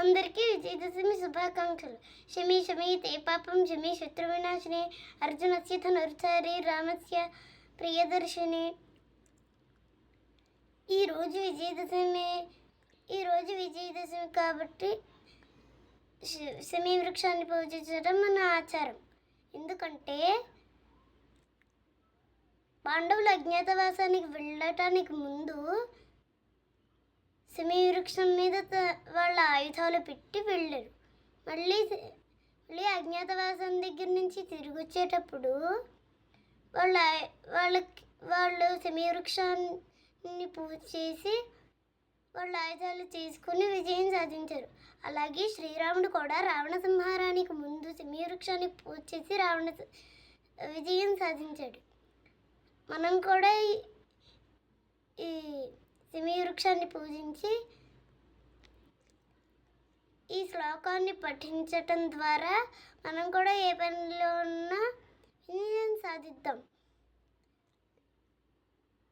అందరికీ విజయదశమి శుభాకాంక్షలు. శమి శమి తే పాపం శమి శత్రువినాశిని. అర్జునస్య ధనుర్చారి రామస్య ప్రియదర్శిని. ఈరోజు విజయదశమి ఈరోజు విజయదశమి కాబట్టి శ- శమీ వృక్షాన్ని పూజించడం మన ఆచారం. ఎందుకంటే పాండవులు అజ్ఞాతవాసానికి వెళ్ళటానికి ముందు వృక్షం మీద వాళ్ళ ఆయుధాలు పెట్టి వెళ్ళారు. మళ్ళీ మళ్ళీ అజ్ఞాతవాసం దగ్గర నుంచి తిరిగి వచ్చేటప్పుడు వాళ్ళ వాళ్ళకి వాళ్ళు శమీ వృక్షాన్ని పూజ చేసి వాళ్ళ ఆయుధాలు తీసుకుని విజయం సాధించారు. అలాగే శ్రీరాముడు కూడా రావణ సంహారానికి ముందు శమీ వృక్షాన్ని పూజ చేసి రావణ విజయం సాధించాడు. మనం కూడా ఈ- వృక్షాన్ని పూజించి ఈ శ్లోకాన్ని పఠించటం ద్వారా మనం కూడా ఏ పనిలో ఉన్నా విజయం సాధిద్దాం.